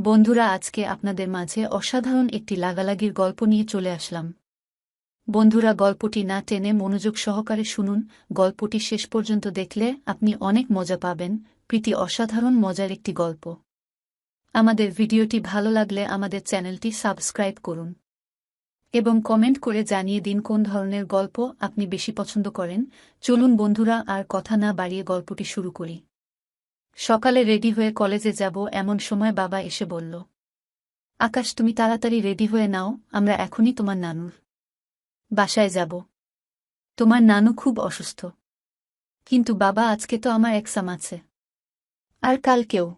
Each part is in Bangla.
বন্ধুরা, আজকে আপনাদের মাঝে অসাধারণ একটি লাগালাগির গল্প নিয়ে চলে আসলাম। বন্ধুরা, গল্পটি না টেনে মনোযোগ সহকারে শুনুন। গল্পটি শেষ পর্যন্ত দেখলে আপনি অনেক মজা পাবেন। প্রীতি অসাধারণ মজার একটি গল্প। আমাদের ভিডিওটি ভালো লাগলে আমাদের চ্যানেলটি সাবস্ক্রাইব করুন এবং কমেন্ট করে জানিয়ে দিন কোন ধরনের গল্প আপনি বেশি পছন্দ করেন। চলুন বন্ধুরা, আর কথা না বাড়িয়ে গল্পটি শুরু করি। সকালে রেডি হয়ে কলেজে যাব, এমন সময় বাবা এসে বলল, আকাশ, তুমি তাড়াতাড়ি রেডি হয়ে নাও, আমরা এখনই তোমার নানুর বাসায় যাব। তোমার নানু খুব অসুস্থ। কিন্তু বাবা, আজকে তো আমার এক্সাম আছে। আর কালকেও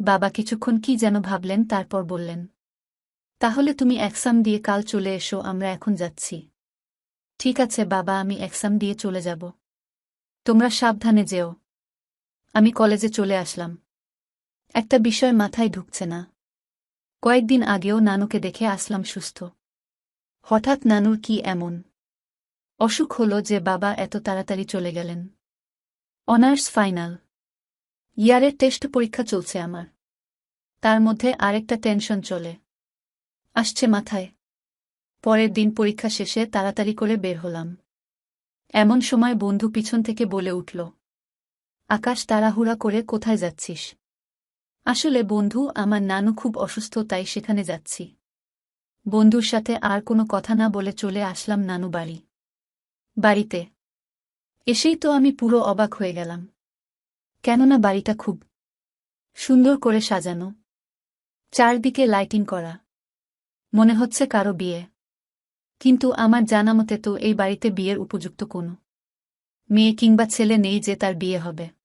বাবা কিছুক্ষণ কি যেন ভাবলেন, তারপর বললেন, তাহলে তুমি এক্সাম দিয়ে কাল চলে এসো, আমরা এখন যাচ্ছি। ঠিক আছে বাবা, আমি এক্সাম দিয়ে চলে যাব। তোমরা সাবধানে যেও। আমি কলেজে চলে আসলাম। একটা বিষয় মাথায় ঢুকছে না। কয়েকদিন আগেও নানুকে দেখে আসলাম সুস্থ। হঠাৎ নানুর কি এমন? অসুখ হল যে বাবা এত তাড়াতাড়ি চলে গেলেন। Honours final. ইয়ারের টেস্ট পরীক্ষা চলছে আমার। তার মধ্যে আরেকটা টেনশন চলে। আসছে মাথায়। পরের দিন পরীক্ষা শেষে তাড়াতাড়ি করে বের হলাম। এমন সময় বন্ধু পিছন থেকে বলে উঠল আকাশ তাড়াহুড়া করে কোথায় যাচ্ছিস? আসলে বন্ধু, আমার নানু খুব অসুস্থ, তাই সেখানে যাচ্ছি। বন্ধুর সাথে আর কোনো কথা না বলে চলে আসলাম নানু বাড়ি। বাড়িতে। এসেই তো আমি পুরো অবাক হয়ে গেলাম। কেননা বাড়িটা খুব সুন্দর করে সাজানো। চারদিকে লাইটিং করা। মনে হচ্ছে কারও বিয়ে। কিন্তু আমার জানা মতে তো এই বাড়িতে বিয়ের উপযুক্ত কোনো মেয়ে কিংবা ছেলে নেই যে তার বিয়ে হবে।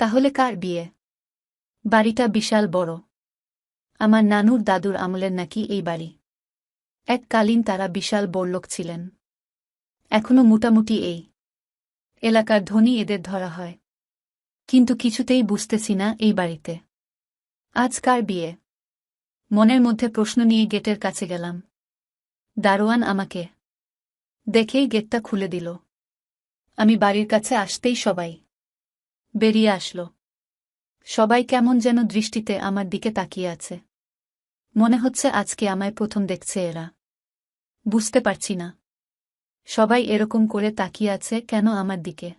তাহলে কার বিয়ে? বাড়িটা বিশাল বড়। আমার নানুর দাদুর আমলের নাকি এই বাড়ি। এককালীন তারা বিশাল বড়লোক ছিলেন। এখনও মোটামুটি এই। এলাকার ধনী এদের ধরা হয়। কিন্তু কিছুতেই বুঝতেছি না এই বাড়িতে। আজ কার বিয়ে? মনের মধ্যে প্রশ্ন নিয়ে গেটের কাছে গেলাম। দারোয়ান আমাকে। দেখেই গেটটা খুলে দিল। আমি বাড়ির কাছে আসতেই সবাই বেরিয়ে আসল। সবাই কেমন যেন দৃষ্টিতে আমার দিকে তাকিয়ে আছে। মনে হচ্ছে আজকে আমায় প্রথম দেখছে এরা। বুঝতে পারছি না। সবাই এরকম করে তাকিয়ে আছে কেন আমার দিকে?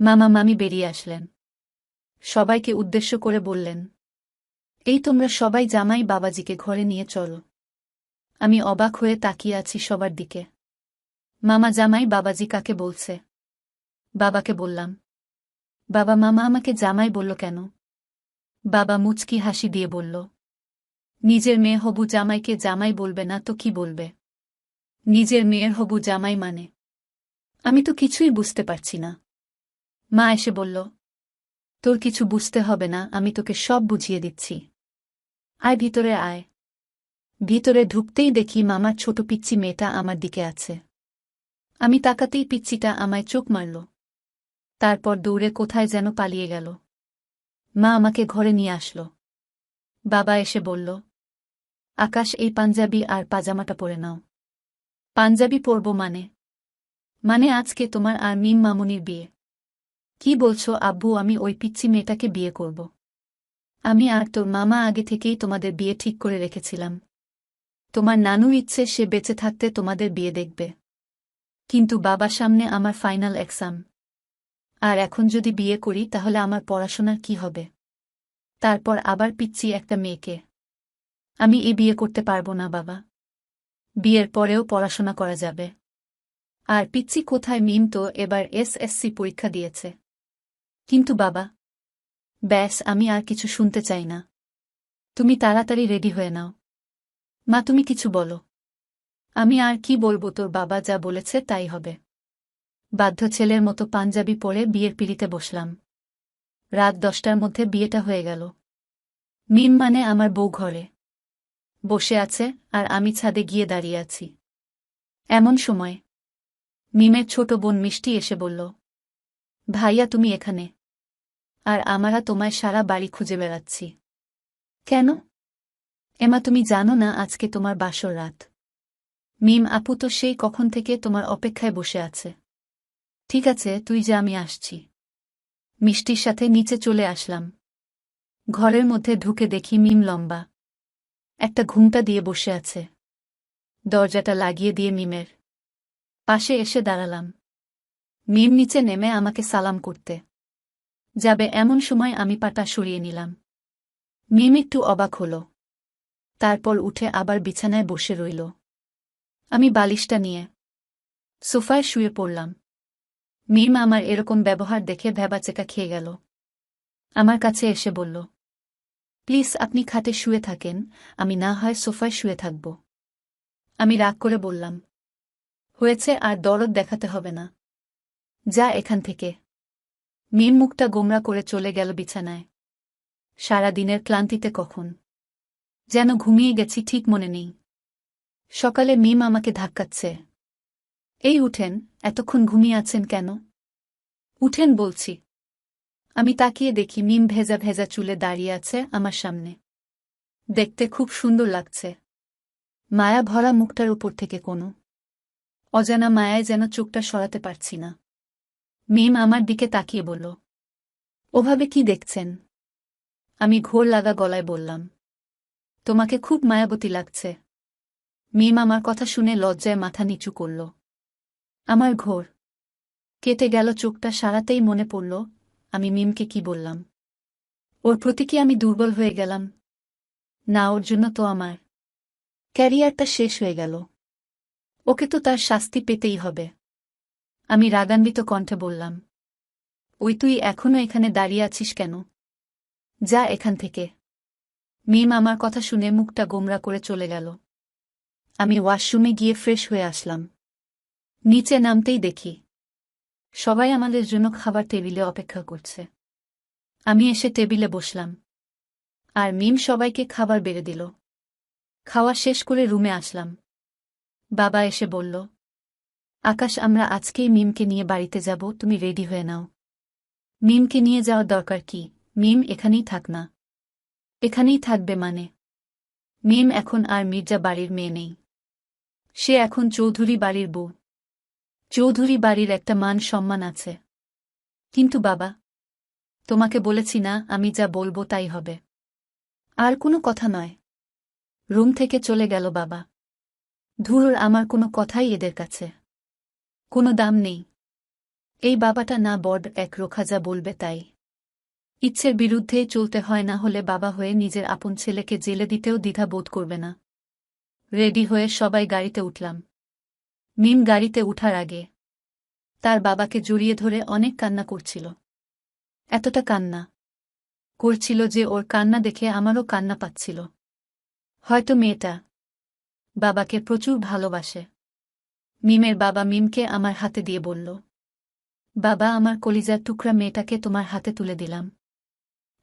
মামা, মামি বেরিয়ে আসলেন। সবাইকে উদ্দেশ্য করে বললেন, এই তোমরা সবাই জামাই বাবাজিকে ঘরে নিয়ে চলো। আমি অবাক হয়ে তাকিয়ে আছি সবার দিকে। মামা জামাই বাবাজি কাকে বলছে? বাবাকে বললাম বাবা মামা আমাকে জামাই বলল কেন? বাবা মুচকি হাসি দিয়ে বলল, নিজের মেয়ে হবু জামাইকে জামাই বলবে না তো কি বলবে? নিজের মেয়ের হবু জামাই মানে? আমি তো কিছুই বুঝতে পারছি না। মা এসে বলল, তোর কিছু বুঝতে হবে না, আমি তোকে সব বুঝিয়ে দিচ্ছি। আয় ভিতরে আয়। ভিতরে ঢুকতেই দেখি মামার ছোট পিচ্ছি মেয়েটা আমার দিকে আছে। আমি তাকাতেই পিচ্ছিটা আমায় চোখ মারল। তারপর দৌড়ে কোথায় যেন পালিয়ে গেল। মা আমাকে ঘরে নিয়ে আসলো। বাবা এসে বলল, আকাশ, এই পাঞ্জাবি আর পাজামাটা পরে নাও। পাঞ্জাবি পরব মানে? মানে আজকে তোমার আর মিম মামুনির বিয়ে। কি বলছো, আব্বু, আমি ওই পিচ্ছি মেয়েটাকে বিয়ে করব। আমি আর তোর মামা আগে থেকেই তোমাদের বিয়ে ঠিক করে রেখেছিলাম। তোমার নানু ইচ্ছে সে বেঁচে থাকতে তোমাদের বিয়ে দেখবে। কিন্তু বাবার সামনে আমার ফাইনাল এক্সাম। আর এখন যদি বিয়ে করি তাহলে আমার পড়াশোনার কি হবে? তারপর আবার পিচ্ছি একটা মেয়েকে। আমি এ বিয়ে করতে পারব না, বাবা। বিয়ের পরেও পড়াশোনা করা যাবে। আর পিচ্ছি কোথায় মিম তো এবার এসএসসি পরীক্ষা দিয়েছে। কিন্তু বাবা, ব্যাস, আমি আর কিছু শুনতে চাই না। তুমি তাড়াতাড়ি রেডি হয়ে নাও। মা, তুমি কিছু বলো। আমি আর কি বলব তোর বাবা যা বলেছে তাই হবে। বাধ্য ছেলের মতো পাঞ্জাবি পরে বিয়ের পিড়িতে বসলাম। রাত দশটার মধ্যে বিয়েটা হয়ে গেল। মিম মানে আমার বউ ঘরে। বসে আছে আর আমি ছাদে গিয়ে দাঁড়িয়ে আছি। এমন সময় মিমের ছোট বোন মিষ্টি এসে বলল, ভাইয়া, তুমি এখানে। আর আমারা তোমায় সারা বাড়ি খুঁজে বেড়াচ্ছি। কেন? এমা, তুমি জানো না আজকে তোমার বাসর রাত। মিম, আপু তো সেই কখন থেকে তোমার অপেক্ষায় বসে আছে। ঠিক আছে, তুই যে, আমি আসছি। মিষ্টির সাথে নিচে চলে আসলাম। ঘরের মধ্যে ঢুকে দেখি মিম লম্বা। একটা ঘুমটা দিয়ে বসে আছে। দরজাটা লাগিয়ে দিয়ে মিমের পাশে এসে দাঁড়ালাম। মিম নিচে নেমে আমাকে সালাম করতে। যাবে এমন সময় আমি পাটা সরিয়ে নিলাম। মিম একটু অবাক হল। তারপর উঠে আবার বিছানায় বসে রইল। আমি বালিশটা নিয়ে সোফায় শুয়ে পড়লাম। মিম আমার এরকম ব্যবহার দেখে ভেবাচেকা খেয়ে গেল। আমার কাছে এসে বলল, প্লিজ আপনি খাটে শুয়ে থাকেন, আমি না হয় সোফায় শুয়ে থাকব। আমি রাগ করে বললাম, হয়েছে আর দরদ দেখাতে হবে না। যা এখান থেকে। মিম মুখটা গোমরা করে চলে গেল বিছানায়। সারা দিনের ক্লান্তিতে কখন? যেন ঘুমিয়ে গেছি ঠিক মনে নেই। সকালে মিম আমাকে ধাক্কাচ্ছে। এই উঠেন, এতক্ষণ ঘুমিয়ে আছেন কেন? উঠেন বলছি। আমি তাকিয়ে দেখি মিম ভেজা ভেজা চুলে দাঁড়িয়ে আছে আমার সামনে। দেখতে খুব সুন্দর লাগছে। মায়া ভরা মুখটার উপর থেকে কোনো। অজানা মায়ায় যেন চোখটা সরাতে পারছি না। মিম আমার দিকে তাকিয়ে বলল, ওভাবে কি দেখছেন? আমি ঘোর লাগা গলায় বললাম, তোমাকে খুব মায়াবতী লাগছে। মিম আমার কথা শুনে লজ্জায় মাথা নিচু করল। আমার ঘোর। কেটে গেল চোখটা সারাতেই মনে পড়ল, আমি মিমকে কি বললাম। ওর প্রতি কি আমি দুর্বল হয়ে গেলাম? না, ওর জন্য তো আমার। ক্যারিয়ারটা শেষ হয়ে গেল। ওকে তো তার শাস্তি পেতেই হবে। আমি রাগান্বিত কণ্ঠে বললাম, ওই তুই এখনও এখানে দাঁড়িয়ে আছিস কেন? যা এখান থেকে। মিম আমার কথা শুনে মুখটা গোমরা করে চলে গেল। আমি ওয়াশরুমে গিয়ে ফ্রেশ হয়ে আসলাম। নিচে নামতেই দেখি। সবাই আমাদের জন্য খাবার টেবিলে অপেক্ষা করছে। আমি এসে টেবিলে বসলাম। আর মিম সবাইকে খাবার বেড়ে দিল। খাওয়া শেষ করে রুমে আসলাম। বাবা এসে বলল, আকাশ, আমরা আজকেই মিমকে নিয়ে বাড়িতে যাব, তুমি রেডি হয়ে নাও। মিমকে নিয়ে যাওয়ার দরকার কি? মিম এখানেই থাক না। এখানেই থাকবে মানে? মিম এখন আর মির্জা বাড়ির মেয়ে নেই। সে এখন চৌধুরী বাড়ির বউ। চৌধুরী বাড়ির একটা মান সম্মান আছে। কিন্তু বাবা, তোমাকে বলেছি না, আমি যা বলব তাই হবে। আর কোনো কথা নয়। রুম থেকে চলে গেল বাবা। ধুরোর আমার কোনো কথাই এদের কাছে। কোনো দাম নেই। এই বাবাটা না বড এক রোখা যা বলবে তাই। ইচ্ছের বিরুদ্ধে চলতে হয় না হলে বাবা হয়ে নিজের আপন ছেলেকে জেলে দিতেও দ্বিধা বোধ করবে না। রেডি হয়ে সবাই গাড়িতে উঠলাম। মিম গাড়িতে উঠার আগে। তার বাবাকে জড়িয়ে ধরে অনেক কান্না করছিল। এতটা কান্না করছিল যে ওর কান্না দেখে আমারও কান্না পাচ্ছিল। হয়তো মেয়েটা বাবাকে প্রচুর ভালোবাসে। মিমের বাবা মিমকে আমার হাতে দিয়ে বলল, বাবা, আমার কলিজার টুকরা মেয়েটাকে তোমার হাতে তুলে দিলাম।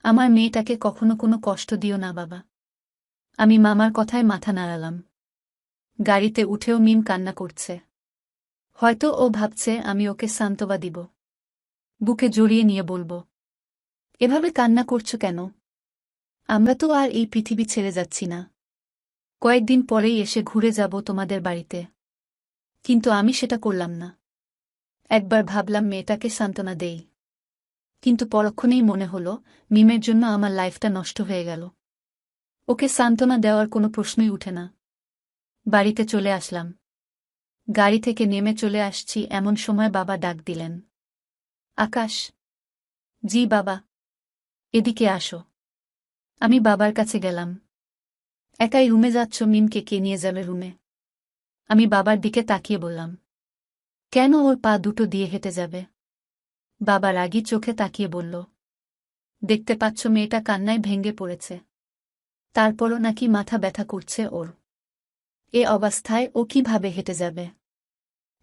আমার মেয়েটাকে কখনো কোনো কষ্ট দিও না, বাবা। আমি মামার কথায় মাথা নাড়ালাম। গাড়িতে উঠেও মিম কান্না করছে। হয়তো ও ভাবছে আমি ওকে সান্ত্ববা দিব। বুকে জড়িয়ে নিয়ে বলব, এভাবে কান্না করছ কেন? আমরা তো আর এই পৃথিবী ছেড়ে যাচ্ছি না। কয়েকদিন পরেই এসে ঘুরে যাব তোমাদের বাড়িতে। কিন্তু আমি সেটা করলাম না। একবার ভাবলাম মেয়েটাকে সান্ত্বনা দেই। কিন্তু পরক্ষণেই মনে হল, মিমের জন্য আমার লাইফটা নষ্ট হয়ে গেল। ওকে সান্ত্বনা দেওয়ার কোনো প্রশ্নই উঠে না। বাড়িতে চলে আসলাম। গাড়ি থেকে নেমে চলে আসছি, এমন সময় বাবা ডাক দিলেন। আকাশ। জি বাবা। এদিকে আসো। আমি বাবার কাছে গেলাম। একাই রুমে যাচ্ছ, মিমকে কে নিয়ে যাবে রুমে? আমি বাবার দিকে তাকিয়ে বললাম। কেন ওর পা দুটো দিয়ে হেঁটে যাবে? বাবা রাগি চোখে তাকিয়ে বলল। দেখতে পাচ্ছ মেয়েটা কান্নায় ভেঙ্গে পড়েছে। তারপরও নাকি মাথা ব্যথা করছে ওর। এ অবস্থায় ও কীভাবে হেঁটে যাবে?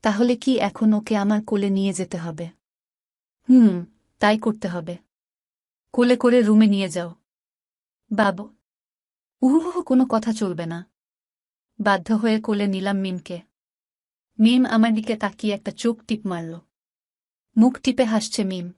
তাহলে কি এখন ওকে আমার কোলে নিয়ে যেতে হবে? হুম, তাই করতে হবে। কোলে করে রুমে নিয়ে যাও। বাবু। উহু, কোনো কথা চলবে না। বাধ্য হয়ে কোলে নিলাম মিমকে। মিম আমার দিকে তাকিয়ে একটা চোখ টিপ মারল। মুখ টিপে হাসছে মিম।